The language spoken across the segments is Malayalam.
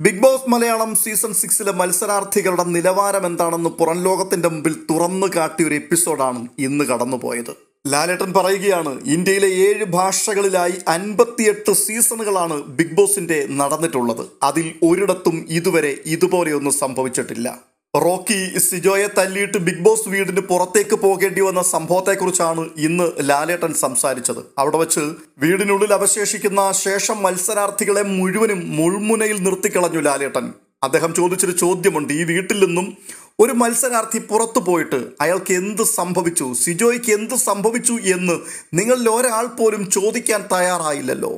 ബിഗ് ബോസ് മലയാളം സീസൺ സിക്സിലെ മത്സരാർത്ഥികളുടെ നിലവാരം എന്താണെന്ന് പുറം ലോകത്തിന്റെ മുമ്പിൽ തുറന്നു കാട്ടിയ ഒരു എപ്പിസോഡാണ് ഇന്ന് കടന്നുപോയത്. ലാലേട്ടൻ പറയുകയാണ് ഇന്ത്യയിലെ ഏഴ് ഭാഷകളിലായി അൻപത്തിയെട്ട് സീസണുകളാണ് ബിഗ് ബോസിന്റെ നടന്നിട്ടുള്ളത്. അതിൽ ഒരിടത്തും ഇതുവരെ ഇതുപോലെയൊന്നും സംഭവിച്ചിട്ടില്ല. റോക്കി സിജോയെ തല്ലിയിട്ട് ബിഗ് ബോസ് വീടിന് പുറത്തേക്ക് പോകേണ്ടി വന്ന സംഭവത്തെക്കുറിച്ചാണ് ഇന്ന് ലാലേട്ടൻ സംസാരിച്ചത്. അവിടെ വച്ച് വീടിനുള്ളിൽ അവശേഷിക്കുന്ന ശേഷം മത്സരാർത്ഥികളെ മുഴുവനും മുൾമുനയിൽ നിർത്തിക്കളഞ്ഞു ലാലേട്ടൻ. അദ്ദേഹം ചോദിച്ചൊരു ചോദ്യമുണ്ട്. ഈ വീട്ടിൽ നിന്നും ഒരു മത്സരാർത്ഥി പുറത്തു പോയിട്ട് അയാൾക്ക് എന്ത് സംഭവിച്ചു? സിജോയ്ക്ക് എന്ത് സംഭവിച്ചു എന്ന് നിങ്ങളിൽ ഒരാൾ പോലും ചോദിക്കാൻ തയ്യാറായില്ലല്ലോ.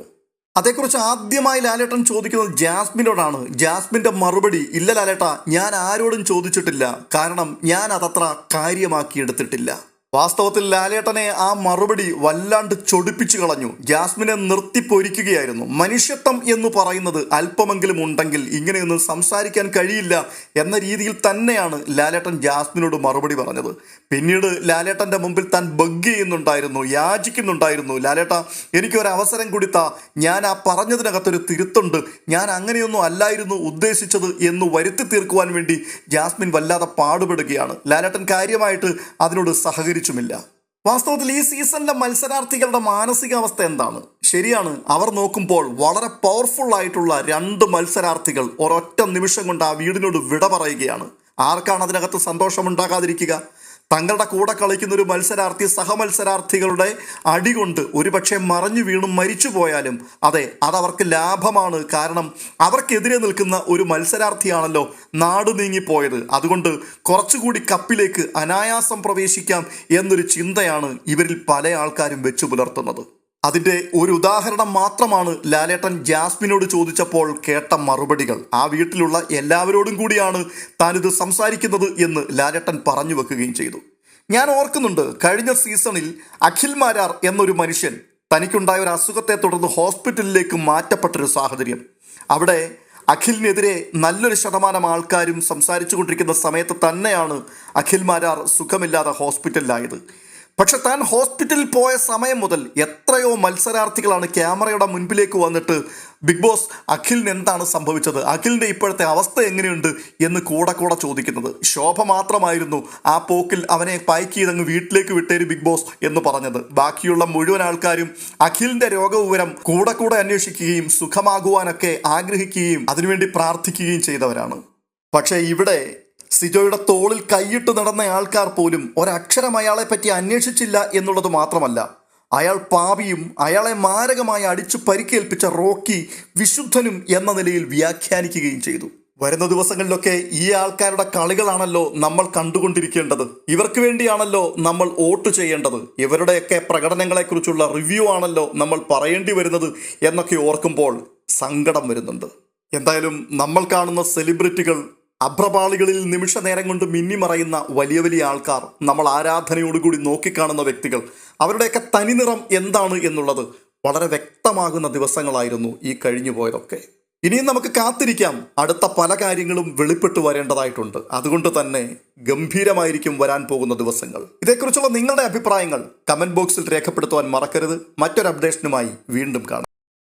അതേക്കുറിച്ച് ആദ്യമായി ലാലേട്ടൻ ചോദിക്കുന്നത് ജാസ്മിനോടാണ്. ജാസ്മിന്റെ മറുപടി ഇല്ല ലാലേട്ട ഞാൻ ആരോടും ചോദിച്ചിട്ടില്ല. കാരണം ഞാൻ അതത്ര കാര്യമാക്കി എടുത്തിട്ടില്ല വാസ്തവത്തിൽ ലാലേട്ടനെ ആ മറുപടി വല്ലാണ്ട് ചൊടിപ്പിച്ചു കളഞ്ഞു. ജാസ്മിനെ നിർത്തിപ്പൊരിക്കുകയായിരുന്നു മനുഷ്യത്വം എന്ന് പറയുന്നത് അല്പമെങ്കിലും ഉണ്ടെങ്കിൽ ഇങ്ങനെയൊന്നും സംസാരിക്കാൻ കഴിയില്ല എന്ന രീതിയിൽ തന്നെയാണ് ലാലേട്ടൻ ജാസ്മിനോട് മറുപടി പറഞ്ഞത്. പിന്നീട് ലാലേട്ടന്റെ മുമ്പിൽ താൻ ബഗ് ചെയ്യുന്നുണ്ടായിരുന്നു യാചിക്കുന്നുണ്ടായിരുന്നു. ലാലേട്ട എനിക്കൊരു അവസരം കൂടി താ ഞാൻ ആ പറഞ്ഞതിനകത്തൊരു തിരുത്തുണ്ട്. ഞാൻ അങ്ങനെയൊന്നും അല്ലായിരുന്നു ഉദ്ദേശിച്ചത് എന്ന് വരുത്തി തീർക്കുവാൻ വേണ്ടി ജാസ്മിൻ വല്ലാതെ പാടുപെടുകയാണ്. ലാലേട്ടൻ കാര്യമായിട്ട് അതിനോട് സഹകരിച്ചുമില്ല വാസ്തവത്തിൽ ഈ സീസണിലെ മത്സരാർത്ഥികളുടെ മാനസികാവസ്ഥ എന്താണ്? ശരിയാണ് അവർ നോക്കുമ്പോൾ വളരെ പവർഫുൾ ആയിട്ടുള്ള രണ്ട് മത്സരാർത്ഥികൾ ഒരൊറ്റ നിമിഷം കൊണ്ട് ആ വീടിനോട് വിട പറയുകയാണ്. ആർക്കാണ് അതിനകത്ത് സന്തോഷമുണ്ടാകാതിരിക്കുക? തങ്ങളുടെ കൂടെ കളിക്കുന്ന ഒരു മത്സരാർത്ഥി സഹമത്സരാർത്ഥികളുടെ അടികൊണ്ട് ഒരുപക്ഷെ മറഞ്ഞു വീണും മരിച്ചു പോയാലും അതെ അതവർക്ക് ലാഭമാണ്. കാരണം അവർക്കെതിരെ നിൽക്കുന്ന ഒരു മത്സരാർത്ഥിയാണല്ലോ നാട് നീങ്ങിപ്പോയത്. അതുകൊണ്ട് കുറച്ചുകൂടി കപ്പിലേക്ക് അനായാസം പ്രവേശിക്കാം എന്നൊരു ചിന്തയാണ് ഇവരിൽ പല ആൾക്കാരും വെച്ചു പുലർത്തുന്നത്. അതിന്റെ ഒരു ഉദാഹരണം മാത്രമാണ് ലാലേട്ടൻ ജാസ്മിനോട് ചോദിച്ചപ്പോൾ കേട്ട മറുപടികൾ. ആ വീട്ടിലുള്ള എല്ലാവരോടും കൂടിയാണ് താനിത് സംസാരിക്കുന്നത് എന്ന് ലാലേട്ടൻ പറഞ്ഞു വെക്കുകയും ചെയ്തു. ഞാൻ ഓർക്കുന്നുണ്ട് കഴിഞ്ഞ സീസണിൽ അഖിൽ മാരാർ എന്നൊരു മനുഷ്യൻ തനിക്കുണ്ടായ ഒരു അസുഖത്തെ തുടർന്ന് ഹോസ്പിറ്റലിലേക്ക് മാറ്റപ്പെട്ടൊരു സാഹചര്യം. അവിടെ അഖിലിനെതിരെ നല്ലൊരു ശതമാനം ആൾക്കാരും സംസാരിച്ചു കൊണ്ടിരിക്കുന്ന സമയത്ത് തന്നെയാണ് അഖിൽ മാരാർ സുഖമില്ലാതെ ഹോസ്പിറ്റലിലായത്. പക്ഷെ താൻ ഹോസ്പിറ്റലിൽ പോയ സമയം മുതൽ എത്രയോ മത്സരാർത്ഥികളാണ് ക്യാമറയുടെ മുൻപിലേക്ക് വന്നിട്ട് ബിഗ് ബോസ് അഖിലിന് എന്താണ് സംഭവിച്ചത്? അഖിലിന്റെ ഇപ്പോഴത്തെ അവസ്ഥ എങ്ങനെയുണ്ട് എന്ന് കൂടെ കൂടെ ചോദിക്കുന്നത്. ശോഭ മാത്രമായിരുന്നു ആ പോക്കിൽ അവനെ പായ്ക്ക് ചെയ്തങ്ങ് വീട്ടിലേക്ക് വിട്ടേര് ബിഗ് ബോസ് എന്ന് പറഞ്ഞത്. ബാക്കിയുള്ള മുഴുവൻ ആൾക്കാരും അഖിലിന്റെ രോഗവിവരം കൂടെ കൂടെ അന്വേഷിക്കുകയും സുഖമാകുവാനൊക്കെ ആഗ്രഹിക്കുകയും അതിനുവേണ്ടി പ്രാർത്ഥിക്കുകയും ചെയ്തവരാണ്. പക്ഷേ ഇവിടെ സിജോയുടെ തോളിൽ കൈയിട്ട് നടന്ന ആൾക്കാർ പോലും ഒരക്ഷരം അയാളെ പറ്റി അന്വേഷിച്ചില്ല എന്നുള്ളത് മാത്രമല്ല അയാൾ പാപിയും അയാളെ മാരകമായി അടിച്ചു പരിക്കേൽപ്പിച്ച റോക്കി വിശുദ്ധനും എന്ന നിലയിൽ വ്യാഖ്യാനിക്കുകയും ചെയ്തു. വരുന്ന ദിവസങ്ങളിലൊക്കെ ഈ ആൾക്കാരുടെ കളികളാണല്ലോ നമ്മൾ കണ്ടുകൊണ്ടിരിക്കേണ്ടത്. ഇവർക്ക് വേണ്ടിയാണല്ലോ നമ്മൾ വോട്ട് ചെയ്യേണ്ടത്. ഇവരുടെയൊക്കെ പ്രകടനങ്ങളെക്കുറിച്ചുള്ള റിവ്യൂ ആണല്ലോ നമ്മൾ പറയേണ്ടി വരുന്നത് എന്നൊക്കെ ഓർക്കുമ്പോൾ സങ്കടം വരുന്നുണ്ട്. എന്തായാലും നമ്മൾ കാണുന്ന സെലിബ്രിറ്റികൾ അഭ്രപാളികളിൽ നിമിഷ നേരം കൊണ്ട് മിന്നിമറയുന്ന വലിയ വലിയ ആൾക്കാർ നമ്മൾ ആരാധനയോടുകൂടി നോക്കിക്കാണുന്ന വ്യക്തികൾ. അവരുടെയൊക്കെ തനിനിറം എന്താണ് എന്നുള്ളത് വളരെ വ്യക്തമാകുന്ന ദിവസങ്ങളായിരുന്നു ഈ കഴിഞ്ഞു പോയതൊക്കെ. ഇനിയും നമുക്ക് കാത്തിരിക്കാം. അടുത്ത പല കാര്യങ്ങളും വെളിപ്പെട്ടു വരേണ്ടതായിട്ടുണ്ട്. അതുകൊണ്ട് തന്നെ ഗംഭീരമായിരിക്കും വരാൻ പോകുന്ന ദിവസങ്ങൾ. ഇതേക്കുറിച്ചുള്ള നിങ്ങളുടെ അഭിപ്രായങ്ങൾ കമന്റ് ബോക്സിൽ രേഖപ്പെടുത്തുവാൻ മറക്കരുത്. മറ്റൊരു അപ്ഡേഷനുമായി വീണ്ടും കാണാം.